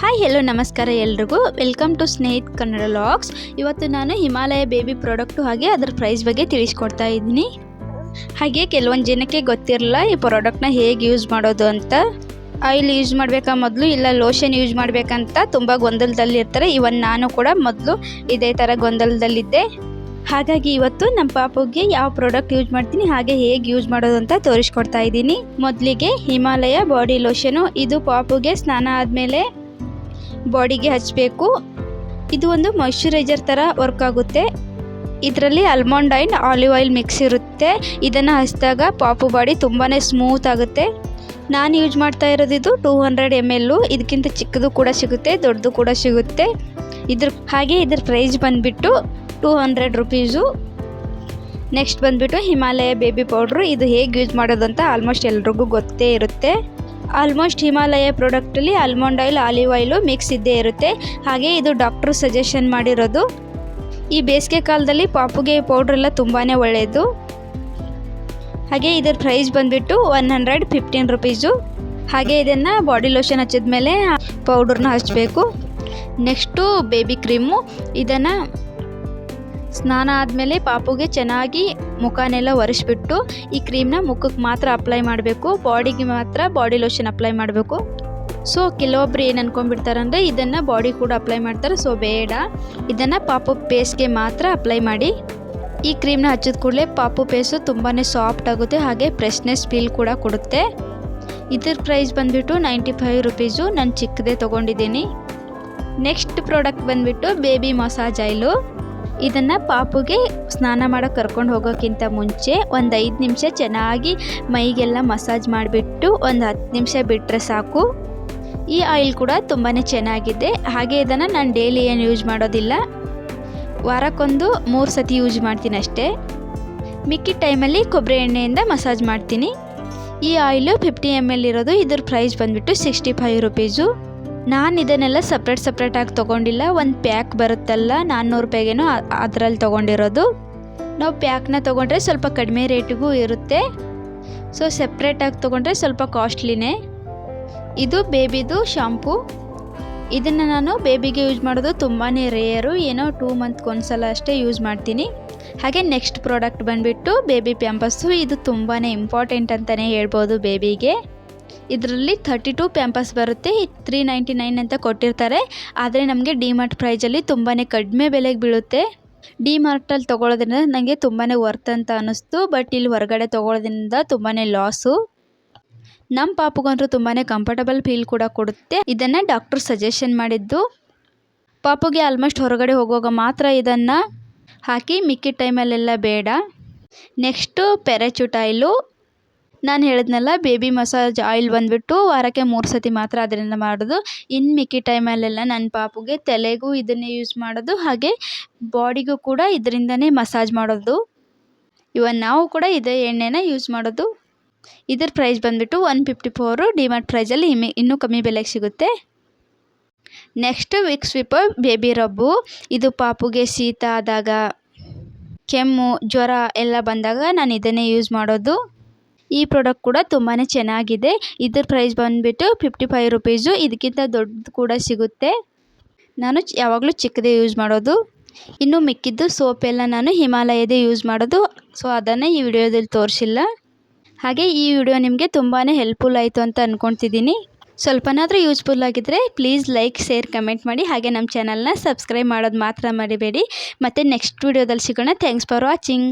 Hi hello ನಮಸ್ಕಾರ ಎಲ್ರಿಗೂ. Welcome to Snehith Kannada logs ಇವತ್ತು ನಾನು ಹಿಮಾಲಯ ಬೇಬಿ ಪ್ರಾಡಕ್ಟು ಹಾಗೆ ಅದರ ಪ್ರೈಸ್ ಬಗ್ಗೆ ತಿಳಿಸ್ಕೊಡ್ತಾ ಇದ್ದೀನಿ. ಹಾಗೆ ಕೆಲವೊಂದು ಜನಕ್ಕೆ ಗೊತ್ತಿರಲ್ಲ ಈ ಪ್ರಾಡಕ್ಟ್ನ ಹೇಗೆ ಯೂಸ್ ಮಾಡೋದು ಅಂತ. ಆಯಿಲ್ ಯೂಸ್ ಮಾಡಬೇಕಾ ಮೊದಲು, ಇಲ್ಲ ಲೋಷನ್ ಯೂಸ್ ಮಾಡಬೇಕಂತ ತುಂಬ ಗೊಂದಲದಲ್ಲಿರ್ತಾರೆ ಇವನ್ ನಾನು ಕೂಡ ಮೊದಲು ಇದೇ ಥರ ಗೊಂದಲದಲ್ಲಿದ್ದೆ. ಹಾಗಾಗಿ ಇವತ್ತು ನಮ್ಮ ಪಾಪುಗೆ ಯಾವ ಪ್ರಾಡಕ್ಟ್ ಯೂಸ್ ಮಾಡ್ತೀನಿ, ಹಾಗೆ ಹೇಗೆ ಯೂಸ್ ಮಾಡೋದು ಅಂತ ತೋರಿಸ್ಕೊಡ್ತಾ ಇದ್ದೀನಿ. ಮೊದಲಿಗೆ ಹಿಮಾಲಯ ಬಾಡಿ ಲೋಷನು ಇದು ಪಾಪುಗೆ ಸ್ನಾನ ಆದಮೇಲೆ ಬಾಡಿಗೆ ಹಚ್ಚಬೇಕು ಇದು ಒಂದು ಮಾಯಿಶ್ಚರೈಸರ್ ಥರ ವರ್ಕ್ ಆಗುತ್ತೆ. ಇದರಲ್ಲಿ almond oil olive oil mix ಇರುತ್ತೆ. ಇದನ್ನು ಹಚ್ಚಿದಾಗ ಪಾಪು ಬಾಡಿ ತುಂಬಾ ಸ್ಮೂತ್ ಆಗುತ್ತೆ. ನಾನು ಯೂಸ್ ಮಾಡ್ತಾ ಇರೋದು ಇದು ಟೂ ಹಂಡ್ರೆಡ್ ಎಂ ಎಲ್ಲು ಇದಕ್ಕಿಂತ ಚಿಕ್ಕದು ಕೂಡ ಸಿಗುತ್ತೆ, ದೊಡ್ಡದು ಕೂಡ ಸಿಗುತ್ತೆ. ಇದ್ರ ಹಾಗೆ ಇದ್ರ ಪ್ರೈಸ್ ಬಂದುಬಿಟ್ಟು ಟೂ ಹಂಡ್ರೆಡ್ ರುಪೀಸು ನೆಕ್ಸ್ಟ್ ಬಂದುಬಿಟ್ಟು ಹಿಮಾಲಯ ಬೇಬಿ ಪೌಡ್ರು ಇದು ಹೇಗೆ ಯೂಸ್ ಮಾಡೋದು ಅಂತ ಆಲ್ಮೋಸ್ಟ್ ಎಲ್ರಿಗೂ ಗೊತ್ತೇ ಇರುತ್ತೆ. Almost Himalaya ಪ್ರಾಡಕ್ಟಲ್ಲಿ almond oil, olive oil mix ಇದ್ದೇ ಇರುತ್ತೆ. ಹಾಗೆ ಇದು ಡಾಕ್ಟ್ರು ಸಜೆಷನ್ ಮಾಡಿರೋದು. ಈ ಬೇಸಿಗೆ ಕಾಲದಲ್ಲಿ ಪಾಪುಗೆ ಪೌಡ್ರ್ ಎಲ್ಲ ತುಂಬಾ ಒಳ್ಳೆಯದು ಹಾಗೆ ಇದರ ಪ್ರೈಸ್ ಬಂದುಬಿಟ್ಟು ಒನ್ ಹಂಡ್ರೆಡ್ ಫಿಫ್ಟೀನ್ ರುಪೀಸು ಹಾಗೆ ಇದನ್ನು ಬಾಡಿ ಲೋಷನ್ ಹಚ್ಚಿದ ಮೇಲೆ ಪೌಡ್ರನ್ನ ಹಚ್ಚಬೇಕು ನೆಕ್ಸ್ಟು ಬೇಬಿ ಕ್ರೀಮು ಇದನ್ನು ಸ್ನಾನ ಆದಮೇಲೆ ಪಾಪುಗೆ ಚೆನ್ನಾಗಿ ಮುಖನೆಲ್ಲ ಒರೆಸ್ಬಿಟ್ಟು ಈ ಕ್ರೀಮ್ನ ಮುಖಕ್ಕೆ ಮಾತ್ರ ಅಪ್ಲೈ ಮಾಡಬೇಕು. ಬಾಡಿಗೆ ಮಾತ್ರ ಬಾಡಿ ಲೋಷನ್ ಅಪ್ಲೈ ಮಾಡಬೇಕು. ಸೊ ಕೆಲವೊಬ್ರು ಏನು ಅಂದ್ಕೊಂಡ್ಬಿಡ್ತಾರಂದರೆ ಇದನ್ನು ಬಾಡಿ ಕೂಡ ಅಪ್ಲೈ ಮಾಡ್ತಾರೆ. ಸೊ ಬೇಡ. ಇದನ್ನು ಪಾಪು ಪೇಸ್ಗೆ ಮಾತ್ರ ಅಪ್ಲೈ ಮಾಡಿ. ಈ ಕ್ರೀಮ್ನ ಹಚ್ಚಿದ ಕೂಡಲೇ ಪಾಪು ಪೇಸು ತುಂಬಾ ಸಾಫ್ಟ್ ಆಗುತ್ತೆ. ಹಾಗೆ ಫ್ರೆಶ್ನೆಸ್ ಫೀಲ್ ಕೂಡ ಕೊಡುತ್ತೆ. ಇದ್ರ ಪ್ರೈಸ್ ಬಂದುಬಿಟ್ಟು ನೈಂಟಿ ಫೈವ್ ರುಪೀಸು. ನಾನು ಚಿಕ್ಕದೇ ತೊಗೊಂಡಿದ್ದೀನಿ. ನೆಕ್ಸ್ಟ್ ಪ್ರಾಡಕ್ಟ್ ಬಂದುಬಿಟ್ಟು ಬೇಬಿ ಮಸಾಜ್ ಆಯಿಲು ಇದನ್ನು ಪಾಪುಗೆ ಸ್ನಾನ ಮಾಡೋಕೆ ಕರ್ಕೊಂಡು ಹೋಗೋಕ್ಕಿಂತ ಮುಂಚೆ ಒಂದು ಐದು ನಿಮಿಷ ಚೆನ್ನಾಗಿ ಮೈಗೆಲ್ಲ ಮಸಾಜ್ ಮಾಡಿಬಿಟ್ಟು ಒಂದು ಹತ್ತು ನಿಮಿಷ ಬಿಟ್ಟರೆ ಸಾಕು. ಈ ಆಯಿಲ್ ಕೂಡ ತುಂಬಾ ಚೆನ್ನಾಗಿದೆ. ಹಾಗೆ ಇದನ್ನು ನಾನು ಡೈಲಿ ಏನು ಯೂಸ್ ಮಾಡೋದಿಲ್ಲ. ವಾರಕ್ಕೊಂದು ಮೂರು ಸತಿ ಯೂಸ್ ಮಾಡ್ತೀನಿ ಅಷ್ಟೇ. ಮಿಕ್ಕಿದ ಟೈಮಲ್ಲಿ ಕೊಬ್ಬರಿ ಎಣ್ಣೆಯಿಂದ ಮಸಾಜ್ ಮಾಡ್ತೀನಿ. ಈ ಆಯಿಲು ಫಿಫ್ಟಿ ಎಂ ಎಲ್ ಇರೋದು ಇದ್ರ ಪ್ರೈಸ್ ಬಂದುಬಿಟ್ಟು ಸಿಕ್ಸ್ಟಿ ಫೈವ್ ರುಪೀಸು. ನಾನು ಇದನ್ನೆಲ್ಲ ಸಪ್ರೇಟ್ ಸಪ್ರೇಟಾಗಿ ತೊಗೊಂಡಿಲ್ಲ. ಒಂದು ಪ್ಯಾಕ್ ಬರುತ್ತಲ್ಲ, ನಾನ್ನೂರು ರೂಪಾಯಿಗೇನೋ ಅದರಲ್ಲಿ ತೊಗೊಂಡಿರೋದು. ನಾವು ಪ್ಯಾಕ್ನ ತೊಗೊಂಡ್ರೆ ಸ್ವಲ್ಪ ಕಡಿಮೆ ರೇಟಿಗೂ ಇರುತ್ತೆ. ಸೊ ಸಪ್ರೇಟಾಗಿ ತೊಗೊಂಡ್ರೆ ಸ್ವಲ್ಪ ಕಾಸ್ಟ್ಲಿನೇ ಇದು ಬೇಬಿದು ಶಾಂಪು ಇದನ್ನು ನಾನು ಬೇಬಿಗೆ ಯೂಸ್ ಮಾಡೋದು ತುಂಬಾ ರೇಯರು ಏನೋ ಟೂ ಮಂತ್ಗೆ ಒಂದ್ಸಲ ಅಷ್ಟೇ ಯೂಸ್ ಮಾಡ್ತೀನಿ. ಹಾಗೆ ನೆಕ್ಸ್ಟ್ ಪ್ರಾಡಕ್ಟ್ ಬಂದುಬಿಟ್ಟು ಬೇಬಿ ಪ್ಯಾಂಪಸ್ಸು ಇದು ತುಂಬಾ ಇಂಪಾರ್ಟೆಂಟ್ ಅಂತಲೇ ಹೇಳ್ಬೋದು ಬೇಬಿಗೆ ಇದರಲ್ಲಿ ಥರ್ಟಿ ಟು ಪ್ಯಾಂಪಸ್ ಬರುತ್ತೆ ತ್ರೀ ನೈಂಟಿ ನೈನ್ ಅಂತ ಕೊಟ್ಟಿರ್ತಾರೆ. ಆದರೆ ನಮಗೆ ಡಿಮಾರ್ಟ್ ಪ್ರೈಸಲ್ಲಿ ತುಂಬಾ ಕಡಿಮೆ ಬೆಲೆಗೆ ಬೀಳುತ್ತೆ. ಡಿ ಮಾರ್ಟಲ್ಲಿ ತೊಗೊಳೋದ್ರಿಂದ ನನಗೆ ತುಂಬಾ ವರ್ತ್ ಅಂತ ಅನ್ನಿಸ್ತು ಬಟ್ ಇಲ್ಲಿ ಹೊರಗಡೆ ತೊಗೊಳೋದ್ರಿಂದ ತುಂಬಾ ಲಾಸು ನಮ್ಮ ಪಾಪುಗಂತೂ ತುಂಬಾ ಕಂಫರ್ಟಬಲ್ ಫೀಲ್ ಕೂಡ ಕೊಡುತ್ತೆ. ಇದನ್ನು ಡಾಕ್ಟ್ರು ಸಜೆಷನ್ ಮಾಡಿದ್ದು. ಪಾಪುಗೆ ಆಲ್ಮೋಸ್ಟ್ ಹೊರಗಡೆ ಹೋಗುವಾಗ ಮಾತ್ರ ಇದನ್ನು ಹಾಕಿ, ಮಿಕ್ಕಿದ ಟೈಮಲ್ಲೆಲ್ಲ ಬೇಡ. ನೆಕ್ಸ್ಟು ಪ್ಯಾರಾಚೂಟ್ ಆಯಿಲು ನಾನು ಹೇಳಿದ್ನಲ್ಲ ಬೇಬಿ ಮಸಾಜ್ ಆಯಿಲ್ ಬಂದುಬಿಟ್ಟು ವಾರಕ್ಕೆ ಮೂರು ಸತಿ ಮಾತ್ರ ಅದರಿಂದ ಮಾಡೋದು. ಇನ್ನು ಮಿಕ್ಕಿ ಟೈಮಲ್ಲೆಲ್ಲ ನನ್ನ ಪಾಪುಗೆ ತಲೆಗೂ ಇದನ್ನೇ ಯೂಸ್ ಮಾಡೋದು, ಹಾಗೆ ಬಾಡಿಗೂ ಕೂಡ ಇದರಿಂದನೇ ಮಸಾಜ್ ಮಾಡೋದು. ಇವನ್ ನಾವು ಕೂಡ ಇದೇ ಎಣ್ಣೆನ ಯೂಸ್ ಮಾಡೋದು. ಇದರ ಪ್ರೈಸ್ ಬಂದುಬಿಟ್ಟು ಒನ್ ಫಿಫ್ಟಿ ಫೋರು ಡಿಮಾರ್ಟ್ ಪ್ರೈಸಲ್ಲಿ ಇಮ್ಮಿ ಇನ್ನೂ ಕಮ್ಮಿ ಬೆಲೆಗೆ ಸಿಗುತ್ತೆ. ನೆಕ್ಸ್ಟ್ ವಿಕ್ಸ್ ಸ್ವಿಪರ್ ಬೇಬಿ ರಬ್ಬು ಇದು ಪಾಪುಗೆ ಶೀತ ಆದಾಗ ಕೆಮ್ಮು, ಜ್ವರ ಎಲ್ಲ ಬಂದಾಗ ನಾನು ಇದನ್ನೇ ಯೂಸ್ ಮಾಡೋದು. ಈ ಪ್ರಾಡಕ್ಟ್ ಕೂಡ ತುಂಬಾ ಚೆನ್ನಾಗಿದೆ. ಇದ್ರ ಪ್ರೈಸ್ ಬಂದುಬಿಟ್ಟು ಫಿಫ್ಟಿ ಫೈವ್ ರುಪೀಸು ಇದಕ್ಕಿಂತ ದೊಡ್ಡದು ಕೂಡ ಸಿಗುತ್ತೆ. ನಾನು ಯಾವಾಗಲೂ ಚಿಕ್ಕದೇ ಯೂಸ್ ಮಾಡೋದು. ಇನ್ನು ಮಿಕ್ಕಿದ್ದು ಸೋಪೆಲ್ಲ ನಾನು ಹಿಮಾಲಯದೇ ಯೂಸ್ ಮಾಡೋದು. ಸೊ ಅದನ್ನು ಈ ವಿಡಿಯೋದಲ್ಲಿ ತೋರಿಸಿಲ್ಲ. ಹಾಗೆ ಈ ವಿಡಿಯೋ ನಿಮಗೆ ತುಂಬಾ ಹೆಲ್ಪ್ಫುಲ್ ಆಯಿತು ಅಂತ ಅಂದ್ಕೊಳ್ತಿದ್ದೀನಿ ಸ್ವಲ್ಪನಾದರೂ ಯೂಸ್ಫುಲ್ ಆಗಿದ್ದರೆ ಪ್ಲೀಸ್ ಲೈಕ್ ಶೇರ್ ಕಮೆಂಟ್ ಮಾಡಿ. ಹಾಗೆ ನಮ್ಮ ಚಾನಲ್ನ ಸಬ್ಸ್ಕ್ರೈಬ್ ಮಾಡೋದು ಮಾತ್ರ ಮರಿಬೇಡಿ. ಮತ್ತು ನೆಕ್ಸ್ಟ್ ವಿಡಿಯೋದಲ್ಲಿ ಸಿಗೋಣ. Thanks for watching